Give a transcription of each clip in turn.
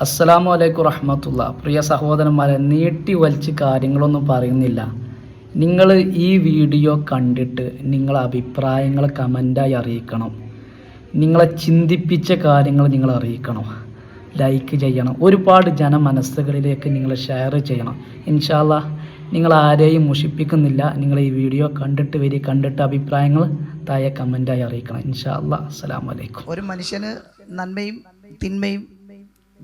അസ്സലാമു അലൈക്കും റഹ്മത്തുള്ള. പ്രിയ സഹോദരന്മാരെ നീട്ടി വലിച്ച് കാര്യങ്ങളൊന്നും പറയുന്നില്ല. നിങ്ങൾ ഈ വീഡിയോ കണ്ടിട്ട് നിങ്ങളെ അഭിപ്രായങ്ങൾ കമന്റായി അറിയിക്കണം. നിങ്ങളെ ചിന്തിപ്പിച്ച കാര്യങ്ങൾ നിങ്ങൾ അറിയിക്കണം. ലൈക്ക് ചെയ്യണം. ഒരുപാട് ജന മനസ്സുകളിലേക്ക് നിങ്ങൾ ഷെയർ ചെയ്യണം. ഇൻഷാല്ല നിങ്ങൾ ആരെയും മുഷിപ്പിക്കുന്നില്ല. നിങ്ങൾ ഈ വീഡിയോ കണ്ടിട്ട് വരി കണ്ടിട്ട് അഭിപ്രായങ്ങൾ താഴെ കമന്റായി അറിയിക്കണം. ഇൻഷാല്ല അല്ലാ അസ്സലാമു അലൈക്കും. ഒരു മനുഷ്യന് നന്മയും തിന്മയും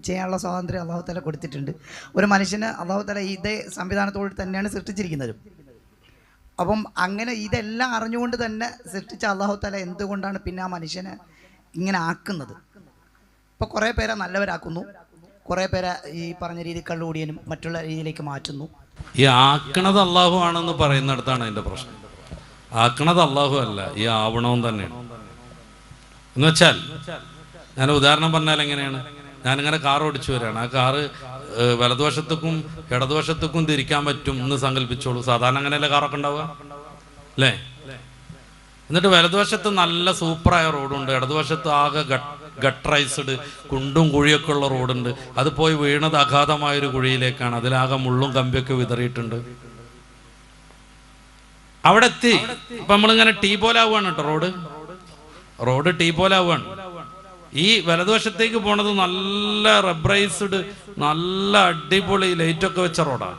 ചെയ്യാനുള്ള സ്വാതന്ത്ര്യം അള്ളാഹു തല കൊടുത്തിട്ടുണ്ട്. ഒരു മനുഷ്യന് അള്ളാഹു തല ഇതേ സംവിധാനത്തോട് തന്നെയാണ് സൃഷ്ടിച്ചിരിക്കുന്നത്. അപ്പം അങ്ങനെ ഇതെല്ലാം അറിഞ്ഞുകൊണ്ട് തന്നെ സൃഷ്ടിച്ച അള്ളാഹു തല എന്തുകൊണ്ടാണ് പിന്നെ ആ മനുഷ്യനെ ഇങ്ങനെ ആക്കുന്നത്? ഇപ്പോൾ കുറേ പേരെ നല്ലവരാക്കുന്നു. കുറേ പേരെ ഈ പറഞ്ഞ രീതി കള്ളുകൂടിയനും മറ്റുള്ള രീതിയിലേക്ക് മാറ്റുന്നു. ഈ ആക്കണത് അള്ളാഹു ആണെന്ന് പറയുന്നിടത്താണ് അതിന്റെ പ്രശ്നം. ആക്കണത് അള്ളാഹു അല്ല ഈ ആവണവും തന്നെയാണ്. എന്ന് വെച്ചാൽ ഞാൻ ഉദാഹരണം പറഞ്ഞാൽ എങ്ങനെയാണ്? ഞാനിങ്ങനെ കാർ ഓടിച്ചു വരികയാണ്. ആ കാറ് വലതുവശത്തേക്കും ഇടതുവശത്തേക്കും തിരിക്കാൻ പറ്റും എന്ന് സങ്കല്പിച്ചോളൂ. സാധാരണ അങ്ങനെയല്ലേ കാറൊക്കെ ഉണ്ടാവുക? അല്ലേ? എന്നിട്ട് വലതുവശത്ത് നല്ല സൂപ്പറായ റോഡുണ്ട്. ഇടതുവശത്ത് ആകെ ഗട്ടറൈസ്ഡ് കുണ്ടും കുഴിയൊക്കെ ഉള്ള റോഡുണ്ട്. അത് പോയി വീണത് അഗാധമായൊരു കുഴിയിലേക്കാണ്. അതിലാകെ മുള്ളും കമ്പിയൊക്കെ വിതറിയിട്ടുണ്ട്. അവിടെ എത്തി ഇപ്പൊ നമ്മളിങ്ങനെ ടീ പോലെ ആവുകയാണ് കേട്ടോ റോഡ്. റോഡ് ടീ പോലെ ആവുകയാണ്. ഈ വലതുവശത്തേക്ക് പോണത് നല്ല റബ്രൈസ്ഡ് നല്ല അടിപൊളി ലൈറ്റ് ഒക്കെ വെച്ച റോഡാണ്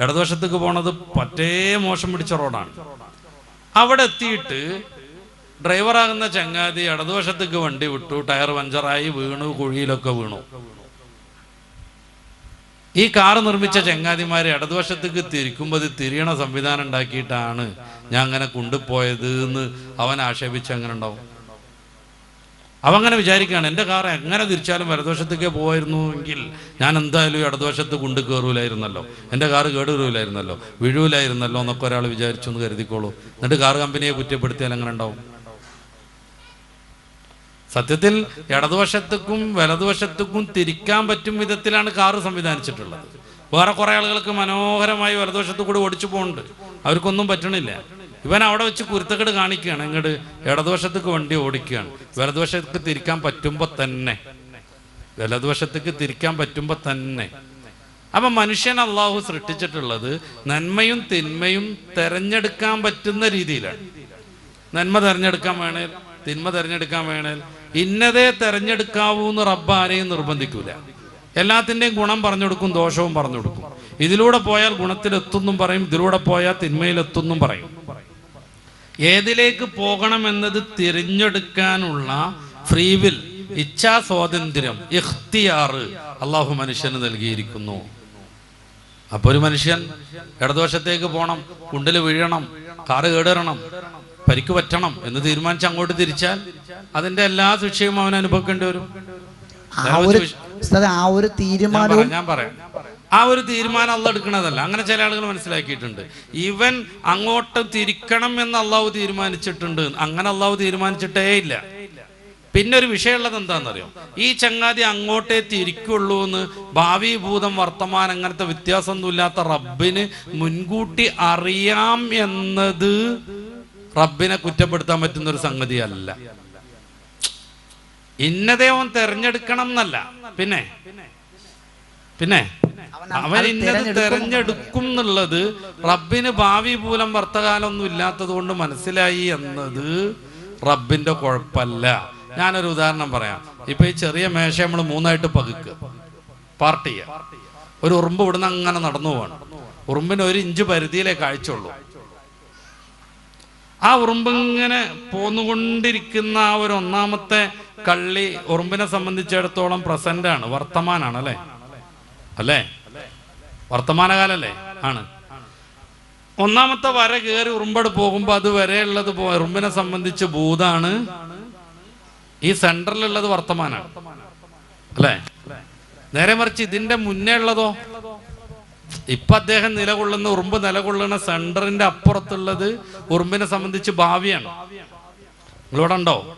ഇടതുവശത്തേക്ക് പോണത് പറ്റേ മോശം പിടിച്ച റോഡാണ് അവിടെ എത്തിയിട്ട് ഡ്രൈവറാകുന്ന ചങ്ങാതി ഇടതുവശത്തേക്ക് വണ്ടി വിട്ടു ടയർ പഞ്ചറായി വീണു കുഴിയിലൊക്കെ വീണു. ഈ കാർ നിർമ്മിച്ച ചങ്ങാതിമാരെ ഇടതുവശത്തേക്ക് തിരിക്കുമ്പോൾ ഇത് തിരിയണ സംവിധാനം ഉണ്ടാക്കിയിട്ടാണ് ഞാൻ അങ്ങനെ കൊണ്ടുപോയത് എന്ന് അവൻ ആക്ഷേപിച്ച് അങ്ങനെ ഉണ്ടാവും. അവൻ അങ്ങനെ വിചാരിക്കുകയാണ് എന്റെ കാർ എങ്ങനെ തിരിച്ചാലും വലതുവശത്തേക്കേ പോകുമായിരുന്നു എങ്കിൽ ഞാൻ എന്തായാലും ഈ ഇടതുവശത്ത് കൊണ്ട് കയറൂലായിരുന്നല്ലോ എന്റെ കാർ കേടുവരൂലായിരുന്നല്ലോ വീഴൂലായിരുന്നല്ലോ എന്നൊക്കെ ഒരാൾ വിചാരിച്ചു എന്ന് കരുതിക്കോളൂ. എന്നിട്ട് കാർ കമ്പനിയെ കുറ്റപ്പെടുത്തിയാൽ എങ്ങനെ ഉണ്ടാവും? സത്യത്തിൽ ഇടതുവശത്തേക്കും വലതുവശത്തേക്കും തിരിക്കാൻ പറ്റും വിധത്തിലാണ് കാറ് സംവിധാനിച്ചിട്ടുള്ളത്. വേറെ കുറെ ആളുകൾക്ക് മനോഹരമായി വലതുവശത്ത് കൂടി ഓടിച്ചു പോകുന്നുണ്ട്. അവർക്കൊന്നും പറ്റണില്ല. ഇവൻ അവിടെ വെച്ച് കുരുത്തക്കേട് കാണിക്കുകയാണ്. ഇങ്ങോട്ട് ഇടതുവശത്തേക്ക് വണ്ടി ഓടിക്കുകയാണ്. വലതുവശത്തേക്ക് തിരിക്കാൻ പറ്റുമ്പോൾ തന്നെ. വലതുവശത്തേക്ക് തിരിക്കാൻ പറ്റുമ്പോൾ തന്നെ. അപ്പൊ മനുഷ്യൻ അള്ളാഹു സൃഷ്ടിച്ചിട്ടുള്ളത് നന്മയും തിന്മയും തെരഞ്ഞെടുക്കാൻ പറ്റുന്ന രീതിയിലാണ്. നന്മ തെരഞ്ഞെടുക്കാൻ വേണേൽ തിന്മ തെരഞ്ഞെടുക്കാൻ വേണേൽ ഇന്നതേ തെരഞ്ഞെടുക്കാവൂ എന്ന് റബ്ബ് ആരെയും നിർബന്ധിക്കൂല. എല്ലാത്തിന്റെയും ഗുണം പറഞ്ഞു കൊടുക്കും ദോഷവും പറഞ്ഞു കൊടുക്കും. ഇതിലൂടെ പോയാൽ ഗുണത്തിലെത്തുന്നും പറയും ഇതിലൂടെ പോയാൽ തിന്മയിലെത്തുന്നും പറയും. ഏതിലേക്ക് പോകണമെന്നത് തിരഞ്ഞെടുക്കാനുള്ള ഫ്രീവിൽ ഇച്ഛാ സ്വാതന്ത്ര്യം ഇഖ്തിയാറ് അള്ളാഹു മനുഷ്യന് നൽകിയിരിക്കുന്നു. അപ്പൊ ഒരു മനുഷ്യൻ ഇടതുവശത്തേക്ക് പോകണം കുണ്ടിൽ വീഴണം കാറ് കേടരണം പരിക്ക് പറ്റണം എന്ന് തീരുമാനിച്ച് അങ്ങോട്ട് തിരിച്ചാൽ അതിന്റെ എല്ലാ ശിക്ഷയും അവൻ അനുഭവിക്കേണ്ടി വരും. ആ ഒരു തീരുമാനവും ഞാൻ പറയാം. ആ ഒരു തീരുമാനം അള്ള എടുക്കണതല്ല. അങ്ങനെ ചില ആളുകൾ മനസ്സിലാക്കിയിട്ടുണ്ട്. ഇവൻ അങ്ങോട്ട് തിരിക്കണം എന്ന് അള്ളാഹു തീരുമാനിച്ചിട്ടുണ്ട്. അങ്ങനെ അള്ളാഹു തീരുമാനിച്ചിട്ടേ ഇല്ല. പിന്നെ ഒരു വിഷയമുള്ളത് എന്താണെന്നറിയോ? ഈ ചങ്ങാതി അങ്ങോട്ടേ തിരിക്കുള്ളൂ എന്ന് ഭാവി ഭൂതം വർത്തമാനം അങ്ങനത്തെ വ്യത്യാസമൊന്നും ഇല്ലാത്ത റബ്ബിന് മുൻകൂട്ടി അറിയാം എന്നത് റബ്ബിനെ കുറ്റപ്പെടുത്താൻ പറ്റുന്ന ഒരു സംഗതിയല്ല. ഇന്നതേ അവൻ തെരഞ്ഞെടുക്കണം എന്നല്ല. പിന്നെ? പിന്നെ? അവൻ ഇന്നത് തിരഞ്ഞെടുക്കും എന്നുള്ളത് റബ്ബിന് ഭാവി മൂലം വർത്തകാലൊന്നും ഇല്ലാത്തത് കൊണ്ട് മനസ്സിലായി എന്നത് റബ്ബിന്റെ കുഴപ്പമല്ല ഞാനൊരു ഉദാഹരണം പറയാം. ഇപ്പൊ ഈ ചെറിയ മേശ നമ്മൾ മൂന്നായിട്ട് പകുക്കുക പാർട്ടിയ ഒരു ഉറുമ്പ് ഇവിടുന്ന് അങ്ങനെ നടന്നു പോവാണ്. ഉറുമ്പിന് ഒരു ഇഞ്ച് പരിധിയിലേ കാഴ്ചയുള്ളൂ. ആ ഉറുമ്പ് ഇങ്ങനെ പോന്നുകൊണ്ടിരിക്കുന്ന ആ ഒരു ഒന്നാമത്തെ കള്ളി ഉറുമ്പിനെ സംബന്ധിച്ചിടത്തോളം പ്രസന്റ് ആണ് വർത്തമാനാണ് അല്ലേ? അല്ലേ? വർത്തമാനകാലല്ലേ? ആണ്. ഒന്നാമത്തെ വര കയറി ഉറുമ്പട് പോകുമ്പോ അത് വരെയുള്ളത് ഉറുമ്പിനെ സംബന്ധിച്ച് ഭൂതാണ്. ഈ സെന്ററിലുള്ളത് വർത്തമാനാണ്. അല്ലേ? നേരെ മറിച്ച് ഇതിന്റെ മുന്നേ ഉള്ളതോ? ഇപ്പൊ അദ്ദേഹം നിലകൊള്ളുന്ന ഉറുമ്പ് നിലകൊള്ളുന്ന സെന്ററിന്റെ അപ്പുറത്തുള്ളത് ഉറുമ്പിനെ സംബന്ധിച്ച് ഭാവിയാണ്. നിങ്ങളിവിടെ ഉണ്ടോ?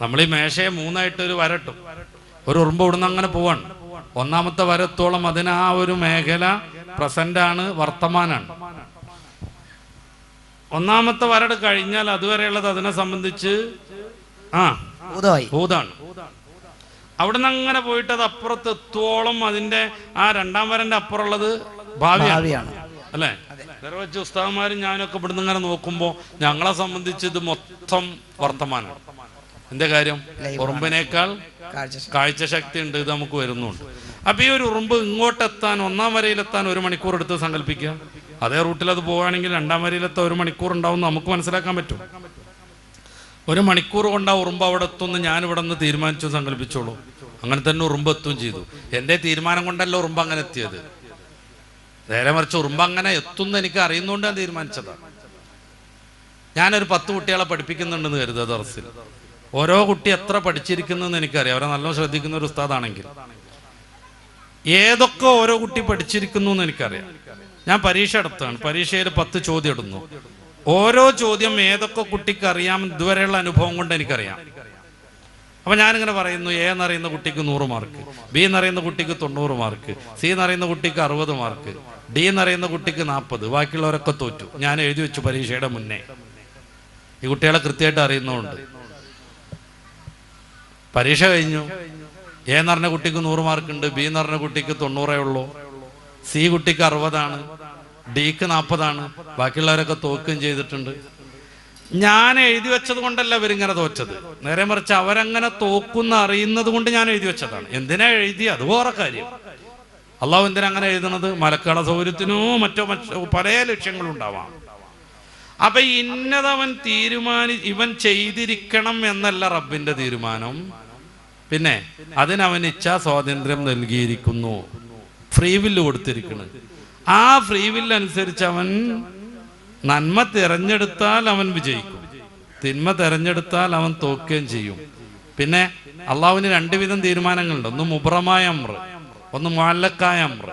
നമ്മൾ ഈ മേശയെ മൂന്നായിട്ട് ഒരു വരട്ടും ഒരു ഉറുമ്പ് ഇവിടുന്ന് അങ്ങനെ പോവാണ്. ഒന്നാമത്തെ വരത്തോളം അതിന് ആ ഒരു മേഖല പ്രസന്റ് ആണ് വർത്തമാനാണ്. ഒന്നാമത്തെ വരട് കഴിഞ്ഞാൽ അതുവരെയുള്ളത് അതിനെ സംബന്ധിച്ച് ആ ഭൂതാണ് അവിടെ നിന്ന് അങ്ങനെ പോയിട്ട് അത് അപ്പുറത്ത് എത്തോളം അതിന്റെ ആ രണ്ടാം വരന്റെ അപ്പുറമുള്ളത് ഭാവിയാണ്. അല്ലെ? വെച്ച് ഉസ്താവന്മാരും ഞാനൊക്കെ ഇവിടുന്ന് ഇങ്ങനെ നോക്കുമ്പോൾ ഞങ്ങളെ സംബന്ധിച്ച് ഇത് മൊത്തം വർത്തമാനം എന്റെ കാര്യം? ഉറുമ്പിനേക്കാൾ കാഴ്ച കാഴ്ച ശക്തി ഉണ്ട് ഇത് നമുക്ക് വരുന്നുണ്ട്. അപ്പൊ ഈ ഒരു ഉറുമ്പ് ഇങ്ങോട്ടെത്താൻ ഒന്നാം വരയിലെത്താൻ ഒരു മണിക്കൂർ എടുത്ത് സങ്കല്പിക്കുക. അതേ റൂട്ടിൽ അത് പോവുകയാണെങ്കിൽ രണ്ടാം വരയിലെത്താൻ ഒരു മണിക്കൂർ ഉണ്ടാവും നമുക്ക് മനസ്സിലാക്കാൻ പറ്റും. ഒരു മണിക്കൂർ കൊണ്ട് ആ ഉറുമ്പ് അവിടെ എത്തുമെന്ന് ഞാൻ ഇവിടെ നിന്ന് തീരുമാനിച്ചു സങ്കല്പിച്ചോളൂ. അങ്ങനെ തന്നെ ഉറുമ്പ് എത്തുകയും ചെയ്തു. എന്റെ തീരുമാനം കൊണ്ടല്ല ഉറുമ്പ് അങ്ങനെ എത്തിയത്. നേരെ മറിച്ച് ഉറുമ്പ് അങ്ങനെ എത്തുമെന്ന് എനിക്ക് അറിയുന്നതുകൊണ്ട് ഞാൻ തീരുമാനിച്ചതാണ്. ഞാനൊരു പത്ത് കുട്ടികളെ പഠിപ്പിക്കുന്നുണ്ടെന്ന് കരുതുക ദർസിൽ. ഓരോ കുട്ടി എത്ര പഠിച്ചിരിക്കുന്നു എന്ന് എനിക്കറിയാം. അവരെ നല്ലോണം ശ്രദ്ധിക്കുന്ന ഒരു ഉസ്താദാണെങ്കിൽ. ഏതൊക്കെ ഓരോ കുട്ടി പഠിച്ചിരിക്കുന്നു എന്ന് എനിക്കറിയാം. ഞാൻ പരീക്ഷ എടുത്താണ്. പരീക്ഷയിൽ പത്ത് ചോദ്യം ഇടുന്നു. ഓരോ ചോദ്യം ഏതൊക്കെ കുട്ടിക്ക് അറിയാം ഇതുവരെയുള്ള അനുഭവം കൊണ്ട് എനിക്കറിയാം. അപ്പൊ ഞാനിങ്ങനെ പറയുന്നു എ എന്നറിയുന്ന കുട്ടിക്ക് നൂറ് മാർക്ക് ബി എന്നറിയുന്ന കുട്ടിക്ക് തൊണ്ണൂറ് മാർക്ക് സി എന്നറിയുന്ന കുട്ടിക്ക് അറുപത് മാർക്ക് ഡി എന്നറിയുന്ന കുട്ടിക്ക് നാൽപ്പത് ബാക്കിയുള്ളവരൊക്കെ തോറ്റു. ഞാൻ എഴുതി വെച്ചു പരീക്ഷയുടെ മുന്നേ. ഈ കുട്ടികളെ കൃത്യമായിട്ട് അറിയുന്നതുകൊണ്ട്. പരീക്ഷ കഴിഞ്ഞു. എ എന്ന് പറഞ്ഞ കുട്ടിക്ക് നൂറ് മാർക്കുണ്ട് ബി എന്ന് പറഞ്ഞ കുട്ടിക്ക് തൊണ്ണൂറേ ഉള്ളൂ. സി കുട്ടിക്ക് അറുപതാണ് ഡിക്ക് നാൽപ്പതാണ് ബാക്കിയുള്ളവരൊക്കെ തോക്കുകയും ചെയ്തിട്ടുണ്ട്. ഞാൻ എഴുതി വെച്ചത് കൊണ്ടല്ല ഇവരിങ്ങനെ തോറ്റത്. നേരെ മറിച്ച് അവരങ്ങനെ തോക്കുന്ന അറിയുന്നത് കൊണ്ട് ഞാൻ എഴുതി വെച്ചതാണ്. എന്തിനാ എഴുതി അത് വേറെ കാര്യം. അള്ളാഹു എന്തിനാ അങ്ങനെ എഴുതുന്നത് മലക്കള സൗകര്യത്തിനോ മറ്റോ മറ്റോ പല ലക്ഷ്യങ്ങളും ഉണ്ടാവാം. അപ്പൊ ഇന്നതവൻ തീരുമാനി ഇവൻ ചെയ്തിരിക്കണം എന്നല്ല റബ്ബിന്റെ തീരുമാനം. പിന്നെ അതിനവൻ ഇച്ഛാ സ്വാതന്ത്ര്യം നൽകിയിരിക്കുന്നു. ഫ്രീ വില്ല് കൊടുത്തിരിക്കുന്നു ആ ഫ്രീ വില്ല് അനുസരിച്ച് അവൻ നന്മ തിരഞ്ഞെടുത്താൽ അവൻ വിജയിക്കും. തിന്മ തിരഞ്ഞെടുത്താൽ അവൻ തോക്കുകയും ചെയ്യും. പിന്നെ അള്ളാഹുവിന് രണ്ടുവിധം തീരുമാനങ്ങളുണ്ട്. ഒന്ന് മുബ്രമായ അമ്ര ഒന്ന് മാലക്കായ അമ്ര.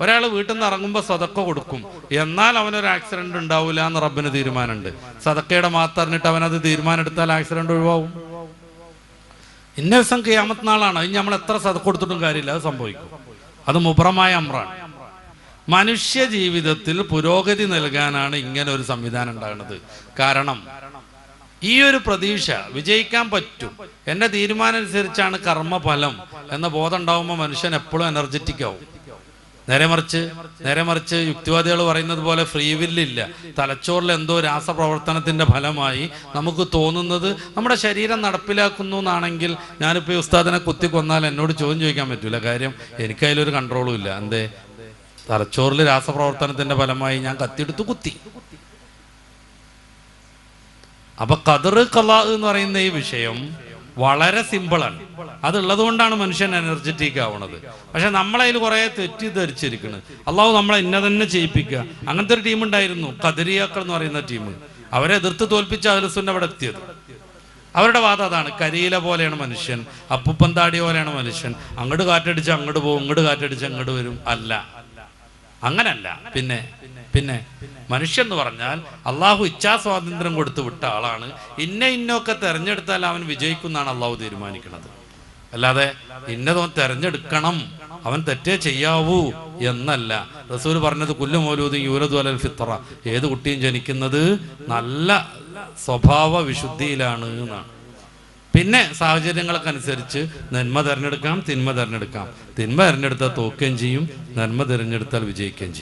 ഒരാൾ വീട്ടിൽ നിന്ന് ഇറങ്ങുമ്പോൾ സതക്ക കൊടുക്കും. എന്നാൽ അവനൊരു ആക്സിഡന്റ് ഉണ്ടാവില്ല എന്ന് റബ്ബിന് തീരുമാനമുണ്ട്. സതക്കയുടെ മാത്തറിഞ്ഞിട്ട് അവനത് തീരുമാനം എടുത്താൽ ആക്സിഡന്റ് ഒഴിവാകും ഇന്ന ദിവസം കിയാമത്ത് നാളാണ്. ഇനി നമ്മൾ എത്ര സതക്ക കൊടുത്തിട്ടും കാര്യമില്ല. അത് സംഭവിക്കും. അത് മുബ്രമായ അമ്രാണ്. മനുഷ്യ ജീവിതത്തിൽ പുരോഗതി നൽകാനാണ് ഇങ്ങനെ ഒരു സംവിധാനം ഉണ്ടാകുന്നത്. കാരണം ഈ ഒരു പ്രതീക്ഷ വിജയിക്കാൻ പറ്റും. എന്റെ തീരുമാനം അനുസരിച്ചാണ് കർമ്മഫലം എന്ന ബോധം ഉണ്ടാവുമ്പോൾ മനുഷ്യൻ എപ്പോഴും എനർജറ്റിക് ആവും. നേരെ മറിച്ച് നേരെ മറിച്ച് യുക്തിവാദികൾ പറയുന്നത് പോലെ ഫ്രീ വില്ലില്ല തലച്ചോറിൽ എന്തോ രാസപ്രവർത്തനത്തിന്റെ ഫലമായി നമുക്ക് തോന്നുന്നത് നമ്മുടെ ശരീരം നടപ്പിലാക്കുന്നു എന്നാണെങ്കിൽ ഞാനിപ്പോൾ ഈ ഉസ്താദിനെ കുത്തി കൊന്നാൽ എന്നോട് ചോദ്യം ചോദിക്കാൻ പറ്റൂല. കാര്യം എനിക്കതിലൊരു കൺട്രോളും ഇല്ല. എന്തേ? തലച്ചോറിൽ രാസപ്രവർത്തനത്തിന്റെ ഫലമായി ഞാൻ കത്തിയെടുത്ത് കുത്തി. അപ്പൊ കതിർ കല എന്ന് പറയുന്ന ഈ വിഷയം വളരെ സിമ്പിളാണ്. അതുള്ളത് കൊണ്ടാണ് മനുഷ്യൻ എനർജറ്റിക് ആവണത്. പക്ഷെ നമ്മളതിൽ കുറെ തെറ്റിദ്ധരിച്ചിരിക്കുന്നത് അള്ളാഹു നമ്മളെ ഇന്ന തന്നെ ചെയ്യിപ്പിക്കുക അങ്ങനത്തെ ഒരു ടീം ഉണ്ടായിരുന്നു കതിരിയാക്കൾ എന്ന് പറയുന്ന ടീം അവരെ എതിർത്ത് തോൽപ്പിച്ച അഹ്ലസുന്ന അവിടെ എത്തിയത്. അവരുടെ വാദം അതാണ് കരിയില പോലെയാണ് മനുഷ്യൻ അപ്പുപ്പന്താടി പോലെയാണ് മനുഷ്യൻ. അങ്ങോട്ട് കാറ്റടിച്ച് അങ്ങോട്ട് പോകും ഇങ്ങോട്ട് കാറ്റടിച്ച് അങ്ങോട്ട് വരും. അല്ല. അങ്ങനല്ല. പിന്നെ പിന്നെ മനുഷ്യൻ എന്ന് പറഞ്ഞാൽ അള്ളാഹു ഇച്ഛാ സ്വാതന്ത്ര്യം കൊടുത്തു വിട്ട ആളാണ്. ഇന്ന ഇന്നൊക്കെ തെരഞ്ഞെടുത്താൽ അവൻ വിജയിക്കുന്നാണ് അള്ളാഹു തീരുമാനിക്കുന്നത് അല്ലാതെ ഇന്നതോ തെരഞ്ഞെടുക്കണം. അവൻ തെറ്റേ ചെയ്യാവൂ എന്നല്ല. റസൂൽ പറഞ്ഞത് കുല്ലു മൗലൂദും യൂലദു അലൽ ഫിത്ര ഏത് കുട്ടിയും ജനിക്കുന്നത് നല്ല സ്വഭാവ വിശുദ്ധിയിലാണ് എന്നാണ്. പിന്നെ സാഹചര്യങ്ങൾക്കനുസരിച്ച് നന്മ തിരഞ്ഞെടുക്കാം തിന്മ തിരഞ്ഞെടുക്കാം. തിന്മ തിരഞ്ഞെടുത്താൽ തോക്കുകയും ചെയ്യും നന്മ തിരഞ്ഞെടുത്താൽ വിജയിക്കുകയും ചെയ്യും.